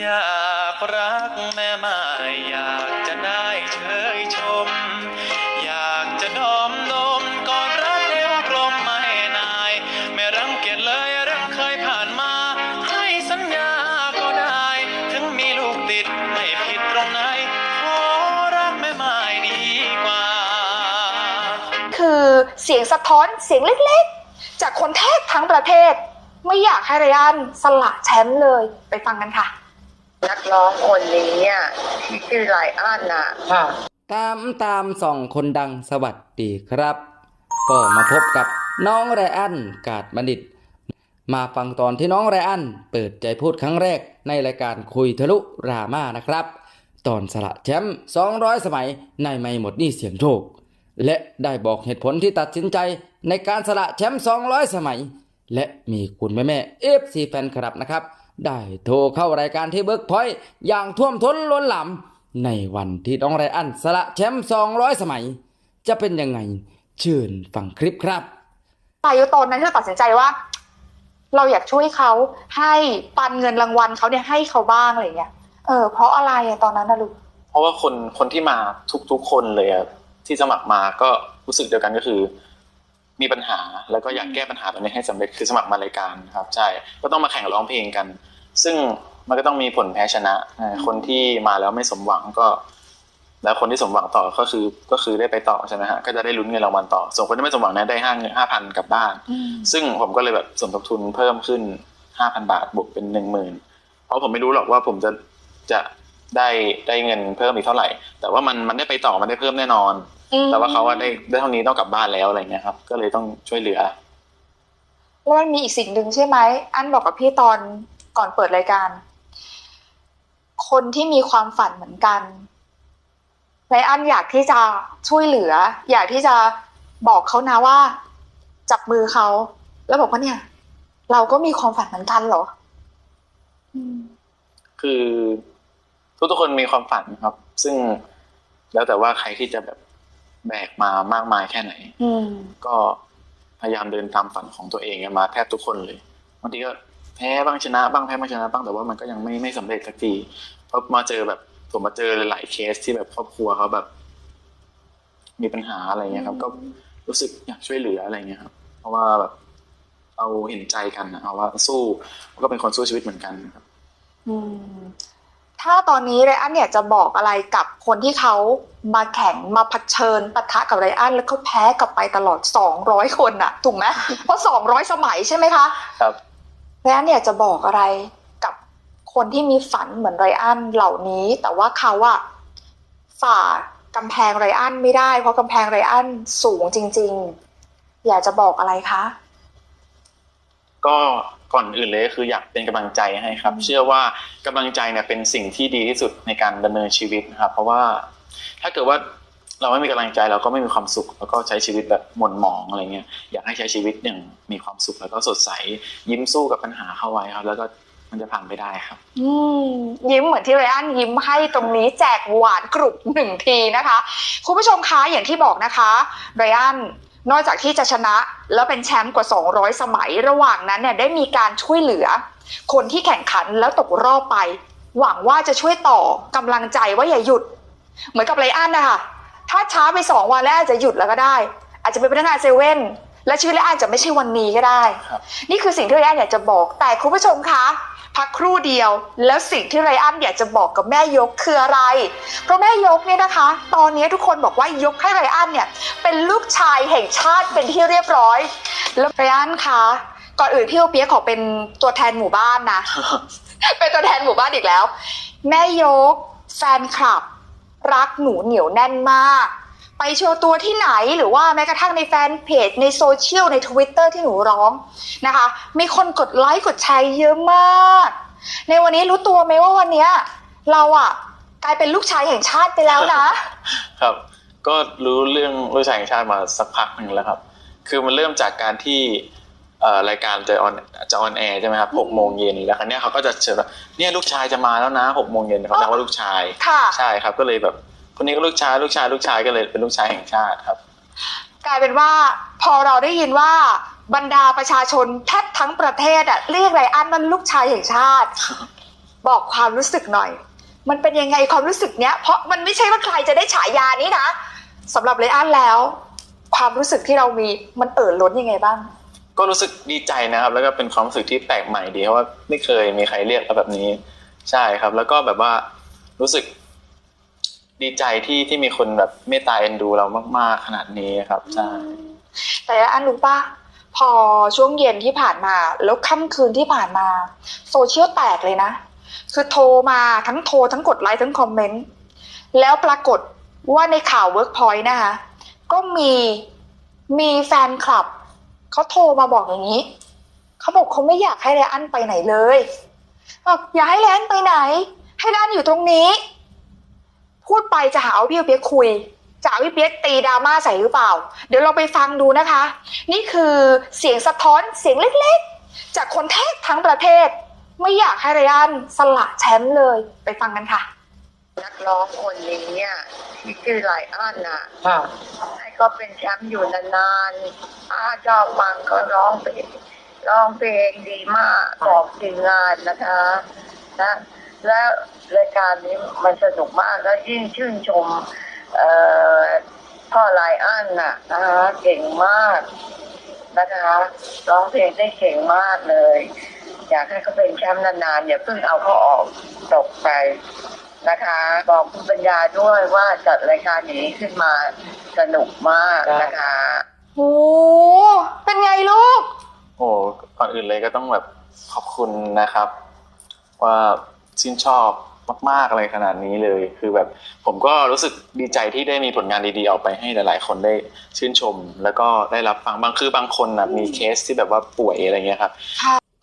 อยากรักแม่ไม้อยากจะได้เชยชม อยากจะดอมนมกอนรักเดียวกลมไม่นาย ไม่รังเกียจเลยเรื่องเคยผ่านมา ให้สัญญาก็ได้ ถึงมีลูกติดไม่ผิดตรงไหนขอรักแม่ไม้ดีกว่า คือเสียงสะท้อนเสียงเล็กๆ จากคนแทบทั้งประเทศ ไม่อยากให้ไรอันสละแชมป์เลยไปฟังกันค่ะ นักร้องคนนี้อะที่ชื่อไลอ้อนน่ะ ตามตามส่องคนดังสวัสดีครับ ก็มาพบกับน้องไรอันกาดบัณฑิต มาฟังตอนที่น้องไรอันเปิดใจพูดครั้งแรกในรายการคุยทะลุรามานะครับ ตอนสละแชมป์200 สมัยในไม่หมดหนี่เสียงโชค และได้บอกเหตุผลที่ตัดสินใจในการสละแชมป์200 สมัย และมีคุณแม่แม่เอฟซีแฟนคลับนะครับ ได้โทรเข้ารายการที่เบิร์กพอยต์อย่างท่วมท้นล้นหลามในวันที่น้องไรอันสละแชมป์200 สมัย จะเป็นยังไงเชิญฟังคลิปครับอายุตอนนั้นที่เราตัดสินใจว่า เราอยากช่วยเขาให้ปันเงินรางวัลเขาเนี่ยให้เขาบ้างอะไรเงี้ยเออเพราะอะไรอะตอนนั้นนะลูกเพราะว่าคนคนที่มาทุกๆคนเลยอะที่สมัครมาก็รู้สึกเดียวกันก็คือ มีปัญหาแล้วก็อยากแก้ปัญหาตรงนี้ให้สำเร็จคือสมัครมารายการครับใช่ก็ต้องมาแข่งร้องเพลงกัน ซึ่งมันก็ต้องมีผลแพ้ชนะอ่าคนที่มาแล้วไม่สมหวังก็ แล้วคนที่สมหวังต่อก็คือก็คือได้ไปต่อใช่ไหมฮะก็จะได้ลุ้นเงินรางวัลต่อ ส่วนคนที่ไม่สมหวังเนี่ยได้ห้าเงินห้าพันกลับบ้าน ซึ่งผมก็เลยแบบสมทบทุนเพิ่มขึ้นห้าพันบาทบวกเป็นหนึ่งหมื่นเพราะผมไม่รู้หรอกว่าผมจะจะได้ได้เงินเพิ่มอีกเท่าไหร่ แต่ว่ามันมันได้ไปต่อมันได้เพิ่มแน่นอนอืม แต่ว่าเขาว่าได้ได้เท่านี้ต้องกลับบ้านแล้วอะไรเงี้ยครับ ก็เลยต้องช่วยเหลือแล้วมันมีอีกสิ่งหนึ่งใช่ไหม อันบอกกับพี่ตอนก่อนเปิดรายการ คนที่มีความฝันเหมือนกันไรอันอยากที่จะช่วยเหลือ อยากที่จะบอกเขานะว่า จับมือเขา แล้วบอกว่าเนี่ย เราก็มีความฝันเหมือนกันเหรออืมคือทุกๆคนมีความฝันครับ ซึ่งแล้วแต่ว่าใครที่จะแบบ แบกมามากมายแค่ไหนอืมก็พยายามเดินตามฝันของตัวเองมาแทบทุกคนเลยบางทีก็แพ้บ้างชนะบ้างแพ้บ้างชนะบ้างแต่ว่ามันก็ยังไม่ไม่สำเร็จสักทีเพราะมาเจอแบบผมมาเจอหลายๆเคสที่แบบครอบครัวเขาแบบ มีปัญหาอะไรเงี้ยครับ ก็รู้สึกอยากช่วยเหลืออะไรเงี้ยครับ เพราะว่าแบบเราเห็นใจกันนะเอาว่าสู้ก็เป็นคนสู้ชีวิตเหมือนกันครับ อืม ถ้าตอนนี้ไรอันเนี่ยจะบอกอะไรกับคนที่เขามาแข่งมาเผชิญปะทะกับไรอันแล้วเขาแพ้กลับไปตลอด 200 คนน่ะถูกไหมเพราะ 200 สมัยใช่ไหมคะ ครับไรอันเนี่ยจะบอกอะไรกับคนที่มีฝันเหมือนไรอันเหล่านี้ แต่ว่าเขาอะฝ่ากำแพงไรอันไม่ได้ เพราะกำแพงไรอันสูงจริง ๆ อยากจะบอกอะไรคะ ก็ ก่อนอื่นเลยก็คืออยากเป็นกำลังใจให้ครับ เชื่อว่ากำลังใจเนี่ยเป็นสิ่งที่ดีที่สุดในการดำเนินชีวิตนะครับ เพราะว่าถ้าเกิดว่าเราไม่มีกำลังใจเราก็ไม่มีความสุข แล้วก็ใช้ชีวิตแบบหม่นหมองอะไรเงี้ยอยากให้ใช้ชีวิตอย่างมีความสุขแล้วก็สดใส ยิ้มสู้กับปัญหาเข้าไว้ครับ แล้วก็มันจะผ่านไปได้ครับ อืมยิ้มเหมือนที่ไรอันยิ้มให้ตรงนี้แจกหวานกรุบหนึ่งทีนะคะ คุณผู้ชมคะอย่างที่บอกนะคะไรอัน นอกจากที่จะชนะแล้วเป็นแชมป์กว่า 200 สมัยระหว่างนั้นเนี่ยได้มีการช่วยเหลือ คนที่แข่งขันแล้วตกรอบไป หวังว่าจะช่วยต่อกำลังใจว่าอย่าหยุด เหมือนกับไรอันนะคะถ้าช้าไปสองวันแล้วอาจจะหยุดแล้วก็ได้ อาจจะเป็นพนักงานเซเว่นและชีวิตไรอันจะไม่ใช่วันนี้ก็ได้ครับนี่คือสิ่งที่ไรอันอยากจะบอกแต่คุณผู้ชมคะ พักครู่เดียว แล้วสิ่งที่ไรอันอยากจะบอกกับแม่ยกคืออะไร เพราะแม่ยกเนี่ยนะคะ ตอนนี้ทุกคนบอกว่ายกให้ไรอันเนี่ยเป็นลูกชายแห่งชาติเป็นที่เรียบร้อย แล้วไรอันคะก่อนอื่นพี่โอเปียขอเป็นตัวแทนหมู่บ้านนะ เป็นตัวแทนหมู่บ้านอีกแล้ว แม่ยก แฟนคลับ รักหนูเหนียวแน่นมาก ไปโชว์ตัวที่ไหนหรือว่าแม้กระทั่งในแฟนเพจในโซเชียลในทวิตเตอร์ที่หนูร้องนะคะ มีคนกดไลค์กดแชร์เยอะมาก ในวันนี้รู้ตัวไหมว่าวันเนี้ยเราอะกลายเป็นลูกชายแห่งชาติไปแล้วนะ ครับ ก็รู้เรื่องรู้ชายแห่งชาติมาสักพักหนึ่งแล้วครับ คือมันเริ่มจากการที่เอ่อรายการจะออนจะออนแอร์ใช่ไหมครับหกโมงเย็นแล้วครั้นี้ยเขาก็จะเชิญว่าเนี่ยลูกชายจะมาแล้วนะหกโมงเย็นเขาเรียกว่าลูกชายค่ะใช่ครับ ก็เลยแบบ คนนี้ก็ลูกชายลูกชายลูกชายก็เลยเป็นลูกชายแห่งชาติครับ กลายเป็นว่าพอเราได้ยินว่าบรรดาประชาชนแทบทั้งประเทศอะเรียกไรอันว่าลูกชายแห่งชาติ บอกความรู้สึกหน่อย มันเป็นยังไงความรู้สึกเนี้ย เพราะมันไม่ใช่ว่าใครจะได้ฉายานี้นะสำหรับเลอันแล้ว ความรู้สึกที่เรามีมันเอ่อล้นยังไงบ้าง ก็รู้สึกดีใจนะครับ แล้วก็เป็นความรู้สึกที่แปลกใหม่ดีเพราะว่าไม่เคยมีใครเรียกเราแบบนี้ ใช่ครับ แล้วก็แบบว่ารู้สึก ดีใจที่ที่มีคนแบบเมตตาเอ็นดูเรามาก ๆ ขนาดนี้ครับใช่แต่อันรู้ป่ะพอช่วงเย็นที่ผ่านมา แล้วค่ำคืนที่ผ่านมาโซเชียลแตกเลยนะ คือโทรมาทั้งโทรทั้งกดไลค์ทั้งคอมเมนต์ แล้วปรากฏว่าในข่าว Workpoint นะคะก็มีมีแฟนคลับเขาโทรมาบอกอย่างนี้เขาบอกเขาไม่อยากให้แรอันไปไหนเลยบอกอย่าให้แรอันไปไหน ให้แรอันอยู่ตรงนี้ พูดไปจะหาว่าพี่เปียกคุยจะเอาพี่เปียกตีดราม่าใส่หรือเปล่า เดี๋ยวเราไปฟังดูนะคะ นี่คือเสียงสะท้อนเสียงเล็กๆ จากคนแทบทั้งประเทศ ไม่อยากให้ไรอันสละแชมป์เลยไปฟังกันค่ะ นักร้องคนนี้เนี่ยที่ชื่อไลอ้อนน่ะค่ะให้ก็เป็นแชมป์อยู่นานๆอาชอบฟังก็ร้องเพลงร้องเพลงดีมากบอกทีมงานนะคะนะ แล้วรายการนี้มันสนุกมากแล้วยิ่งชื่นชมเอ่อพ่อไลอ้อนน่ะนะคะเก่งมากนะคะร้องเพลงได้เก่งมากเลย อยากให้เขาเป็นแชมป์นานๆอย่าเพิ่งเอาเขาออกตกไปนะคะ บอกคุณปัญญาด้วยว่าจัดรายการนี้ขึ้นมาสนุกมากนะคะโอ้เป็นไงลูกโอ้ก่อนอื่นเลยก็ต้องแบบขอบคุณนะครับ ว่า ชื่นชอบมากๆอะไรขนาดนี้เลย คือแบบผมก็รู้สึกดีใจที่ได้มีผลงานดีๆออกไปให้หลาย ๆ คนได้ชื่นชม แล้วก็ได้รับฟังบางคือบางคนนะมีเคสที่แบบว่าป่วยอะไรเงี้ยครับ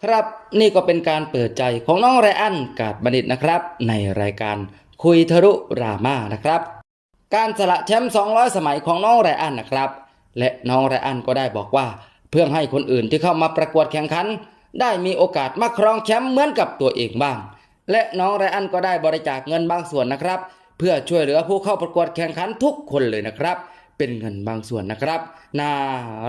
ครับนี่ก็เป็นการเปิดใจของน้องไรอันกาดบัณฑิตนะครับ ในรายการคุยทะลุรามานะครับ การสละแชมป์200 สมัยของน้องไรอันนะครับ และน้องไรอันก็ได้บอกว่า เพื่อให้คนอื่นที่เข้ามาประกวดแข่งขัน ได้มีโอกาสมาครองแชมป์เหมือนกับตัวเองบ้าง และน้องไรอันก็ได้บริจาคเงินบางส่วนนะครับ เพื่อช่วยเหลือผู้เข้าประกวดแข่งขันทุกคนเลยนะครับ เป็นเงินบางส่วนนะครับ น่า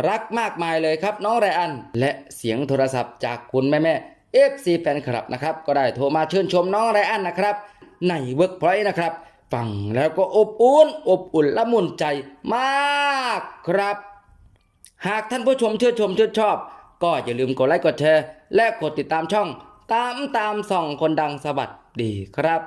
รักมากมายเลยครับน้องไรอัน และเสียงโทรศัพท์จากคุณแม่แม่เอฟซีแฟนคลับนะครับ ก็ได้โทรมาเชื่นชมน้องไรอันนะครับ ในเวิร์กพอยต์นะครับฟังแล้วก็อบอุ่นอบอุ่นละมุนใจมากครับ หากท่านผู้ชมเชื่นชมชื่นชอบ ก็อย่าลืมกดไลค์กดแชร์และกดติดตามช่อง ตามตามส่องคนดังสะบัดดีครับ